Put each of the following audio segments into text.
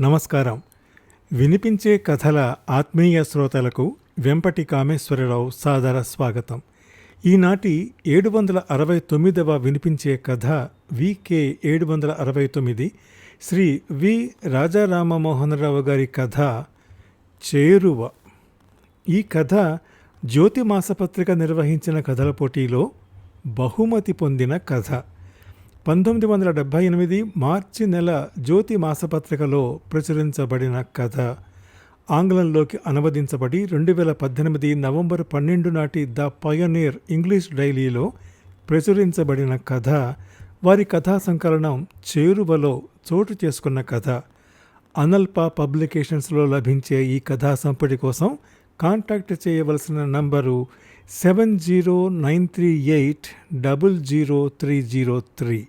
నమస్కారం. వినిపించే కథల ఆత్మీయ శ్రోతలకు వెంపటి కామేశ్వరరావు సాదర స్వాగతం. ఈనాటి ఏడు వందల అరవై తొమ్మిదవ వినిపించే కథ వికే ఏడు వందల అరవై తొమ్మిది శ్రీ వి రాజారామమోహనరావు గారి కథ చేరువ. ఈ కథ జ్యోతి మాసపత్రిక నిర్వహించిన కథల పోటీలో బహుమతి పొందిన కథ. పంతొమ్మిది వందల డెబ్భై ఎనిమిది మార్చి నెల జ్యోతి మాసపత్రికలో ప్రచురించబడిన కథ ఆంగ్లంలోకి అనువదించబడి రెండు వేల పద్దెనిమిది నవంబర్ పన్నెండు నాటి ద పయనీర్ ఇంగ్లీష్ డైలీలో ప్రచురించబడిన కథ వారి కథా సంకలనం చేరువలో చోటు చేసుకున్న కథ. అనల్ప పబ్లికేషన్స్లో లభించే ఈ కథా సంపుటి కోసం కాంటాక్ట్ చేయవలసిన number seven zero nine three eight double zero three zero three.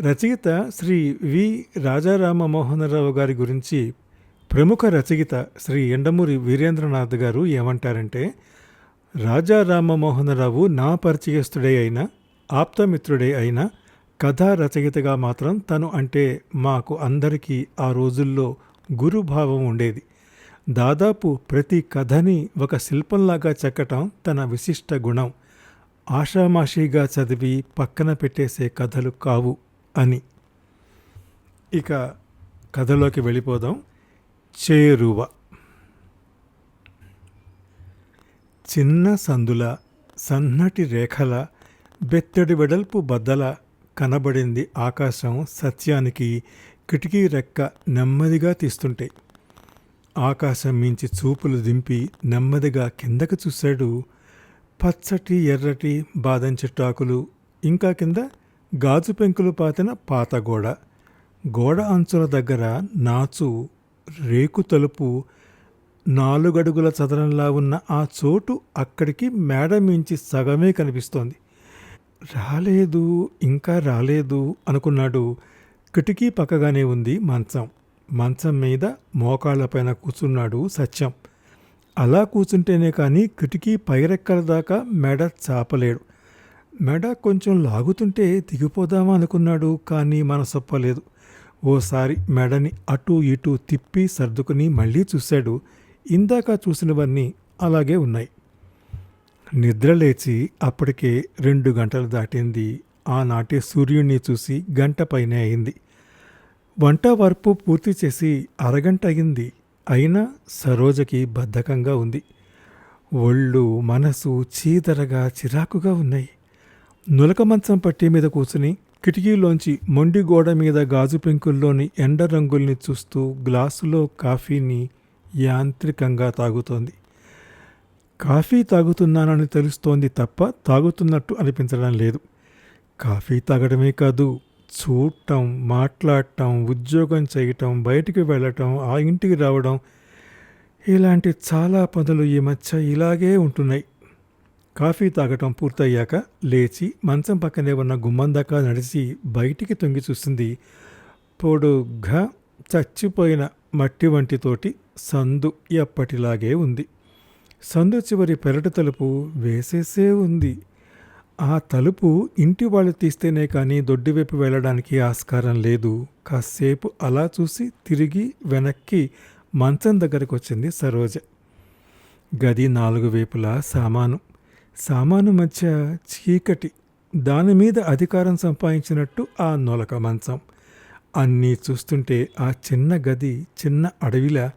రచయిత శ్రీ వి. రాజారామ మోహనరావు గారి గురించి ప్రముఖ రచయిత శ్రీ ఎండమూరి వీరేంద్రనాథ్ గారు ఏమంటారంటే రాజారామ మోహనరావు నా పరిచయస్తుడే అయినా ఆప్తమిత్రుడే అయినా కథా రచయితగా మాత్రం తను అంటే మాకు అందరికీ ఆ రోజుల్లో గురుభావం ఉండేది. దాదాపు ప్రతి కథని ఒక శిల్పంలాగా చెక్కటం తన విశిష్ట గుణం. ఆషామాషీగా చదివి పక్కన పెట్టేసే కథలు కావు. అని. ఇక కథలోకి వెళ్ళిపోదాం. చేరువ. చిన్న సందుల సన్నటి రేఖల బెత్తడి వెడల్పు బద్దల కనబడింది ఆకాశం సత్యానికి కిటికీ రెక్క నెమ్మదిగా తీస్తుంటే. ఆకాశం మించి చూపులు దింపి నెమ్మదిగా కిందకు చూశాడు. పచ్చటి ఎర్రటి బాదం చెట్టాకులు ఇంకా కింద గాజు పెంకులు పాతిన పాత గోడ. గోడ అంచుల దగ్గర నాచు రేకు తలుపు నాలుగడుగుల చదరంలా ఉన్న ఆ చోటు అక్కడికి మేడ మించి సగమే కనిపిస్తోంది. రాలేదు ఇంకా రాలేదు అనుకున్నాడు. కిటికీ పక్కగానే ఉంది మంచం. మంచం మీద మోకాళ్ళపైన కూర్చున్నాడు సత్యం. అలా కూర్చుంటేనే కానీ కిటికీ పైరెక్కల దాకా మెడ చాపలేడు. మెడ కొంచెం లాగుతుంటే దిగిపోదామా అనుకున్నాడు కానీ మనసొప్పలేదు. ఓసారి మెడని అటూ ఇటూ తిప్పి సర్దుకుని మళ్ళీ చూశాడు. ఇందాక చూసినవన్నీ అలాగే ఉన్నాయి. నిద్రలేచి అప్పటికే రెండు గంటలు దాటింది. ఆనాటి సూర్యుణ్ణి చూసి గంట పైనే అయింది. వంట వరపు పూర్తి చేసి అరగంట అయింది. అయినా సరోజకి బద్ధకంగా ఉంది. ఒళ్ళు మనసు చీదరగా చిరాకుగా ఉన్నాయి. నులక మంచం పట్టి మీద కూర్చుని కిటికీలోంచి మొండి గోడ మీద గాజు పెంకుల్లోని ఎండ రంగుల్ని చూస్తూ గ్లాసులో కాఫీని యాంత్రికంగా తాగుతోంది. కాఫీ తాగుతున్నానని తెలుస్తోంది తప్ప తాగుతున్నట్టు అనిపించడం లేదు. కాఫీ తాగడమే కాదు చూడటం మాట్లాడటం ఉద్యోగం చేయటం బయటికి వెళ్ళటం ఆ ఇంటికి రావడం ఇలాంటి చాలా పనులు ఈ మధ్య ఇలాగే ఉంటున్నాయి. కాఫీ తాగటం పూర్తయ్యాక లేచి మంచం పక్కనే ఉన్న గుమ్మం దాకా నడిచి బయటికి తొంగి చూసింది పొడుగ్గా చచ్చిపోయిన మట్టి వంటితోటి సందు ఎప్పటిలాగే ఉంది. సందు చివరి పెరటి తలుపు వేసేసే ఉంది. ఆ తలుపు ఇంటి వాళ్ళు తీస్తేనే కానీ దొడ్డివైపు వెళ్ళడానికి ఆస్కారం లేదు. కాసేపు అలా చూసి తిరిగి వెనక్కి మంచం దగ్గరకు వచ్చింది సరోజ. గది నాలుగు వైపులా సామాను సామాను మధ్య చీకటి దాని మీద అధికారం సంపాదించినట్టు ఆ నొలక మంచం. అన్నీ చూస్తుంటే ఆ చిన్న గది చిన్న అడవిలా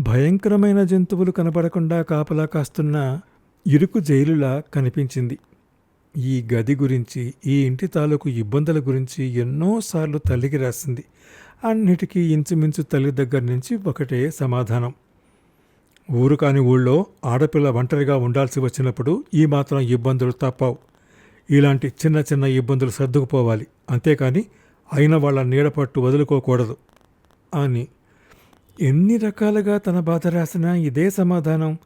భయంకరమైన జంతువులు కనపడకుండా కాపలా కాస్తున్న ఇరుకు జైలులా కనిపించింది. ఈ గది గురించి ఈ ఇంటి తాలూకు ఇబ్బందుల గురించి ఎన్నోసార్లు తల్లికి రాసింది. అన్నిటికీ ఇంచుమించు తల్లి దగ్గర నుంచి ఒకటే సమాధానం. ఊరు కాని ఊళ్ళో ఆడపిల్ల ఒంటరిగా ఉండాల్సి వచ్చినప్పుడు ఈ మాత్రం ఇబ్బందులు తప్పవు. ఇలాంటి చిన్న చిన్న ఇబ్బందులు సర్దుకుపోవాలి. అంతేకాని అయిన వాళ్ళ నీడపట్టు వదులుకోకూడదు. అని. ఎన్ని రకాలుగా తన బాధ రాసినా ఇదే సమాధానం.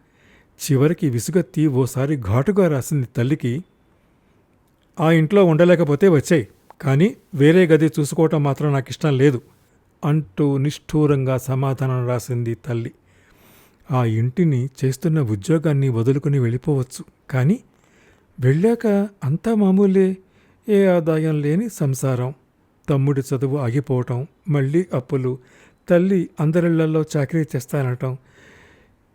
చివరికి విసుగెత్తి ఓసారి ఘాటుగా రాసింది తల్లికి ఆ ఇంట్లో ఉండలేకపోతే వచ్చాయి కానీ వేరే గది చూసుకోవటం మాత్రం నాకు ఇష్టం లేదు అంటూ నిష్ఠూరంగా సమాధానం రాసింది తల్లి. ఆ ఇంటిని చేస్తున్న ఉద్యోగాన్ని వదులుకుని వెళ్ళిపోవచ్చు. కానీ వెళ్ళాక అంతా మామూలే ఏ ఆదాయం లేని సంసారం. తమ్ముడి చదువు ఆగిపోవటం మళ్ళీ అప్పులు తల్లి అందరిళ్ళలో చాకరీ చేస్తానటం.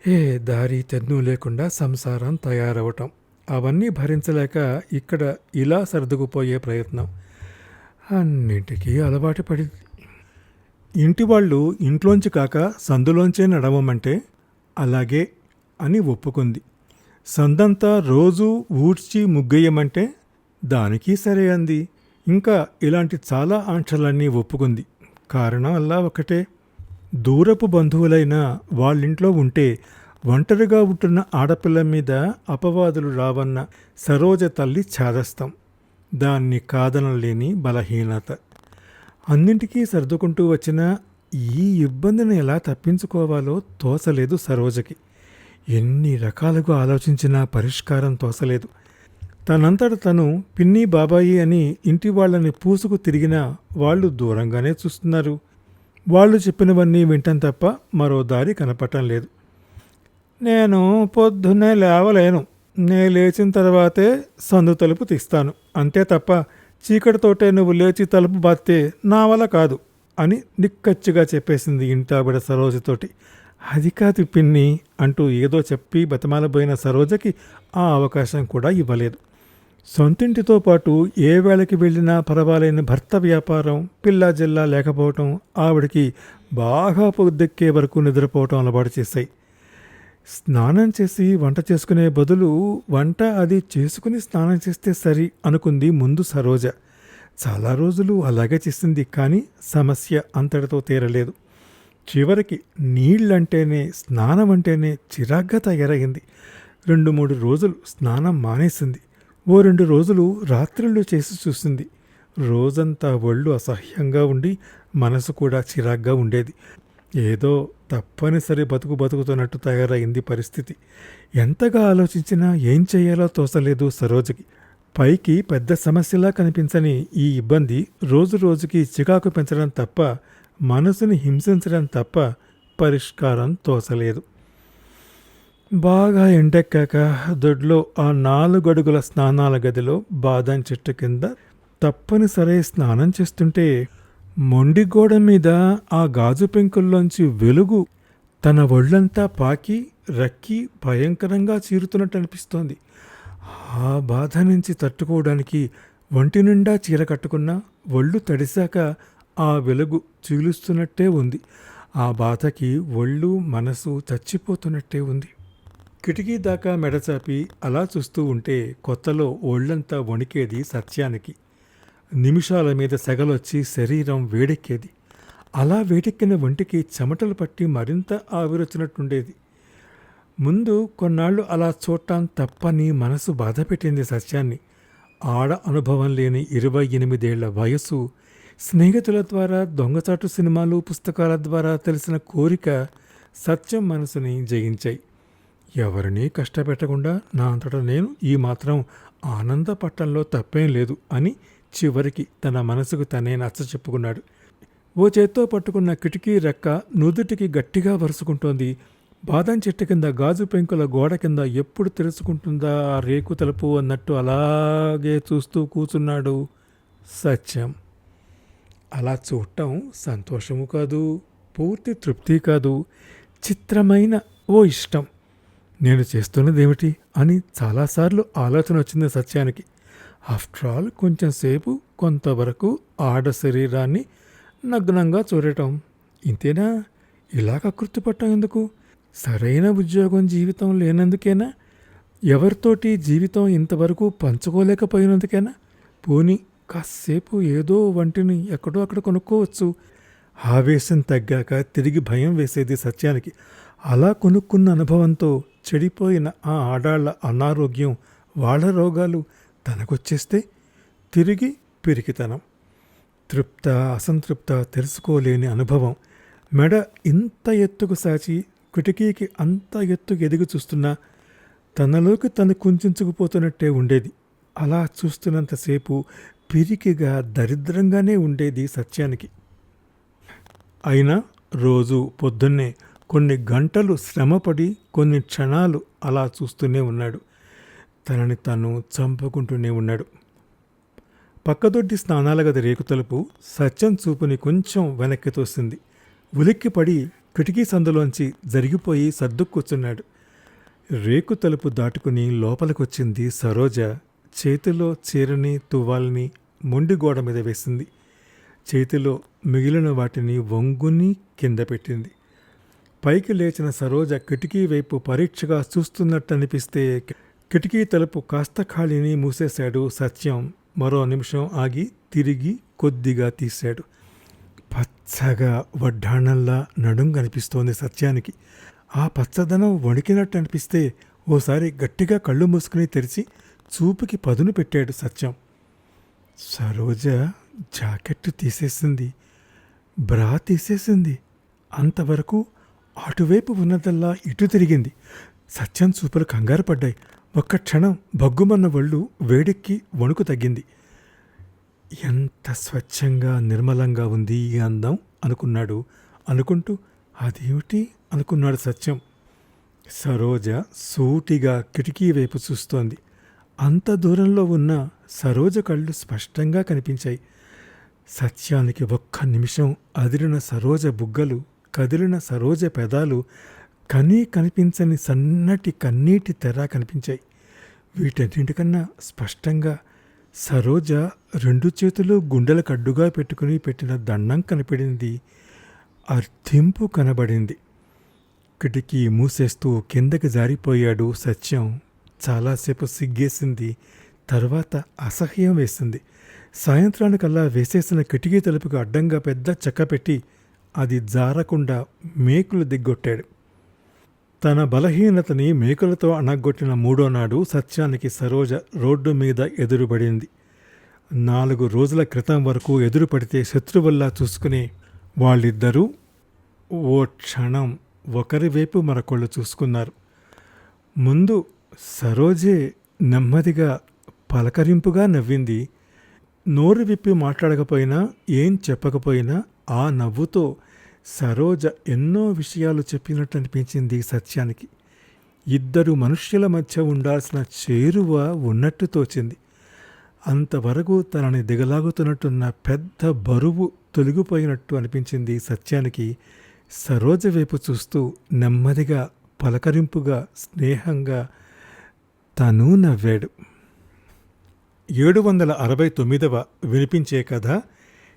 ఏ దారి తెన్ను లేకుండా సంసారం తయారవటం. అవన్నీ భరించలేక ఇక్కడ ఇలా సర్దుకుపోయే ప్రయత్నం. అన్నింటికీ అలవాటు పడింది ఇంటి వాళ్ళు ఇంట్లోంచి కాక సందులోంచే నడవమంటే అలాగే అని ఒప్పుకుంది. సందంతా రోజూ ఊడ్చి ముగ్గేయమంటే దానికి సరే అంది. ఇంకా ఇలాంటి చాలా ఆంక్షలన్నీ ఒప్పుకుంది. కారణం అలా ఒకటే దూరపు బంధువులైన వాళ్ళింట్లో ఉంటే ఒంటరిగా ఉంటున్న ఆడపిల్ల మీద అపవాదులు రావన్న సరోజ తల్లి ఛాదస్తం దాన్ని కాదనలేని బలహీనత. అన్నింటికీ సర్దుకుంటూ వచ్చిన ఈ ఇబ్బందిని ఎలా తప్పించుకోవాలో తోసలేదు సరోజకి. ఎన్ని రకాలుగా ఆలోచించినా పరిష్కారం తోసలేదు తనంతట తను పిన్ని బాబాయి అని ఇంటి వాళ్ళని పూసుకు తిరిగినా వాళ్ళు దూరంగానే చూస్తున్నారు. వాళ్ళు చెప్పినవన్నీ వింటం తప్ప మరో దారి కనపడటం లేదు. నేను పొద్దున్నే లేవలేను. నే లేచిన తర్వాతే సందు తలుపు తీస్తాను. అంతే తప్ప చీకటితోటే నువ్వు లేచి తలుపు బాత్తే నా వల్ల కాదు. అని నిక్కచ్చిగా చెప్పేసింది ఇంటావిడ సరోజతోటి. అది కాదు పిన్ని అంటూ ఏదో చెప్పి బతమాలబోయిన సరోజకి ఆ అవకాశం కూడా ఇవ్వలేదు. సొంతింటితో పాటు ఏ వేళకి వెళ్ళినా పర్వాలేని భర్త వ్యాపారం పిల్లా జిల్లా లేకపోవటం ఆవిడకి బాగా పొద్దెక్కే వరకు నిద్రపోవటం అలవాటు చేశాయి. స్నానం చేసి వంట చేసుకునే బదులు వంట అది చేసుకుని స్నానం చేస్తే సరి అనుకుంది ముందు సరోజ. చాలా రోజులు అలాగే చేసింది కానీ సమస్య అంతటితో తీరలేదు. చివరికి నీళ్ళంటేనే స్నానం అంటేనే చిరాగ్గా తయారైంది రెండు మూడు రోజులు స్నానం మానేసింది. ఓ రెండు రోజులు రాత్రిళ్ళు చేసి చూసింది. రోజంతా ఒళ్ళు అసహ్యంగా ఉండి మనసు కూడా చిరాగ్గా ఉండేది. ఏదో తప్పనిసరి బతుకు బతుకుతున్నట్టు తయారైంది పరిస్థితి. ఎంతగా ఆలోచించినా ఏం చేయాలో తోసలేదు సరోజకి. పైకి పెద్ద సమస్యలా కనిపించని ఈ ఇబ్బంది రోజు రోజుకి చికాకు పెంచడం తప్ప మనసుని హింసించడం తప్ప పరిష్కారం తోసలేదు బాగా ఎండెక్కాక దొడ్లో ఆ నాలుగడుగుల స్నానాల గదిలో బాదం చెట్టు కింద తప్పనిసరి స్నానం చేస్తుంటే మొండి గోడ మీద ఆ గాజు పెంకుల్లోంచి వెలుగు తన ఒళ్ళంతా పాకి రక్కి భయంకరంగా చీరుతున్నట్టు అనిపిస్తోంది. ఆ బాధ నుంచి తట్టుకోవడానికి ఒంటి నిండా చీర కట్టుకున్న ఒళ్ళు తడిశాక ఆ వెలుగు చీలుస్తున్నట్టే ఉంది. ఆ బాధకి ఒళ్ళు మనసు చచ్చిపోతున్నట్టే ఉంది. కిటికీ దాకా మెడచాపి అలా చూస్తూ ఉంటే కొత్తలో ఒళ్ళంతా వణికేది సత్యానికి. నిమిషాల మీద సెగలొచ్చి శరీరం వేడెక్కేది. అలా వేడెక్కిన ఒంటికి చెమటలు పట్టి మరింత ఆవిరొచ్చినట్టుండేది. ముందు కొన్నాళ్ళు అలా చూడటం తప్పని మనసు బాధపెట్టింది సత్యాన్ని. ఆడ అనుభవం లేని ఇరవై ఎనిమిదేళ్ళ వయసు స్నేహితుల ద్వారా దొంగచాటు సినిమాలు పుస్తకాల ద్వారా తెలిసిన కోరిక సత్యం మనసుని జయించాయి. ఎవరినీ కష్టపెట్టకుండా నా అంతటా నేను ఈ మాత్రం ఆనందపట్టంలో తప్పేం లేదు అని చివరికి తన మనసుకు తనే నచ్చ చెప్పుకున్నాడు. ఓ చేత్తో పట్టుకున్న కిటికీ రెక్క నుదుటికి గట్టిగా వరుసుకుంటోంది. బాదం చెట్టు కింద గాజు పెంకుల గోడ కింద ఎప్పుడు తెరుచుకుంటుందా ఆ రేకు తలుపు అన్నట్టు అలాగే చూస్తూ కూచున్నాడు సత్యం. అలా చూడటం సంతోషము కాదు పూర్తి తృప్తి కాదు చిత్రమైన ఓ ఇష్టం. నేను చేస్తున్నదేమిటి అని చాలాసార్లు ఆలోచన వచ్చింది సత్యానికి. ఆఫ్టర్ ఆల్ కొంచెంసేపు కొంతవరకు ఆడ శరీరాన్ని నగ్నంగా చూడటం. ఇంతేనా? ఇలాగ గుర్తుపట్టం ఎందుకు? సరైన ఉద్యోగం జీవితం లేనందుకేనా? ఎవరితోటి జీవితం ఇంతవరకు పంచుకోలేకపోయినందుకేనా? పోని కాసేపు ఏదో వంటిని ఎక్కడో అక్కడ కొనుక్కోవచ్చు. ఆవేశం తగ్గాక తిరిగి భయం వేసేది సత్యానికి. అలా కొనుక్కున్న అనుభవంతో చెడిపోయిన ఆ ఆడాళ్ళ అనారోగ్యం వాళ్ళ రోగాలు తనకొచ్చేస్తే తిరిగి పిరికితనం. తృప్త అసంతృప్త తెలుసుకోలేని అనుభవం. మెడ ఇంత ఎత్తుకు సాచి కిటికీకి అంత ఎత్తుకు ఎదిగి చూస్తున్నా తనలోకి తను కుంచుకుపోతున్నట్టే ఉండేది. అలా చూస్తున్నంతసేపు పిరికిగా దరిద్రంగానే ఉండేది సత్యానికి. అయినా రోజు పొద్దున్నే కొన్ని గంటలు శ్రమపడి కొన్ని క్షణాలు అలా చూస్తూనే ఉన్నాడు. తనని తను చంపుకుంటూనే ఉన్నాడు. పక్కదొడ్డి స్నానాల గది రేకు తలుపు సత్యం చూపుని కొంచెం వెనక్కి తోసింది. ఉలిక్కిపడి కిటికీ సందులోంచి జరిగిపోయి సర్దుక్కూర్చున్నాడు రేకు తలుపు దాటుకుని లోపలికొచ్చింది సరోజ. చేతిలో చీరని తువ్వాల్ని మొండి గోడ మీద వేసింది. చేతిలో మిగిలిన వాటిని వంగుని కింద పెట్టింది. పైకి లేచిన సరోజ కిటికీ వైపు పరీక్షగా చూస్తున్నట్టు అనిపిస్తే కిటికీ తలుపు కాస్త ఖాళీని మూసేశాడు సత్యం. మరో నిమిషం ఆగి తిరిగి కొద్దిగా తీశాడు. పచ్చగా వడ్డాణంలా నడుం కనిపిస్తోంది సత్యానికి. ఆ పచ్చదనం వణికినట్టు అనిపిస్తే ఓసారి గట్టిగా కళ్ళు మూసుకుని తెరిచి చూపుకి పదును పెట్టాడు సత్యం. సరోజ జాకెట్టు తీసేసింది. బ్రా తీసేసింది. అంతవరకు అటువైపు ఉన్నదల్లా ఇటు తిరిగింది. సత్యం చూపులు కంగారు పడ్డాయి. ఒక్క క్షణం బగ్గుమన్న ఒళ్ళు వేడెక్కి వణుకు తగ్గింది. ఎంత స్వచ్ఛంగా నిర్మలంగా ఉంది ఈ అందం అనుకున్నాడు. అనుకుంటూ అదేమిటి? అనుకున్నాడు సత్యం. సరోజ సూటిగా కిటికీ వైపు చూస్తోంది. అంత దూరంలో ఉన్న సరోజ కళ్ళు స్పష్టంగా కనిపించాయి. సత్యానికి ఒక్క నిమిషం అదిరిన సరోజ బుగ్గలు కదిలిన సరోజ పెదాలు కనీ కనిపించని సన్నటి కన్నీటి తెర కనిపించాయి. వీటన్నింటికన్నా స్పష్టంగా సరోజ రెండు చేతులు గుండెలకు అడ్డుగా పెట్టుకుని పెట్టిన దండం కనపడింది. అర్థింపు కనబడింది. కిటికీ మూసేస్తూ కిందకి జారిపోయాడు సత్యం. చాలాసేపు సిగ్గేసింది. తర్వాత అసహ్యం వేసింది. సాయంత్రానికల్లా వేసేసిన కిటికీ తలుపుకు అడ్డంగా పెద్ద చెక్క పెట్టి అది జారకుండా మేకులు దిగ్గొట్టాడు. తన బలహీనతని మేకులతో అణగొట్టిన మూడో నాడు సత్యానికి సరోజ రోడ్డు మీద ఎదురుపడింది. నాలుగు రోజుల క్రితం వరకు ఎదురుపడితే శత్రువుల్లా చూసుకుని వాళ్ళిద్దరూ ఓ క్షణం ఒకరి వైపు మరొకళ్ళు చూసుకున్నారు. ముందు సరోజే నెమ్మదిగా పలకరింపుగా నవ్వింది. నోరు విప్పి మాట్లాడకపోయినా ఏం చెప్పకపోయినా ఆ నవ్వుతో సరోజ ఎన్నో విషయాలు చెప్పినట్టు అనిపించింది సత్యానికి. ఇద్దరు మనుష్యుల మధ్య ఉండాల్సిన చేరువ ఉన్నట్టు తోచింది. అంతవరకు తనని దిగలాగుతున్నట్టున్న పెద్ద బరువు తొలగిపోయినట్టు అనిపించింది సత్యానికి. సరోజ వైపు చూస్తూ నెమ్మదిగా పలకరింపుగా స్నేహంగా తను నవ్వాడు. ఏడు వందల అరవై తొమ్మిదవ వినిపించే కథ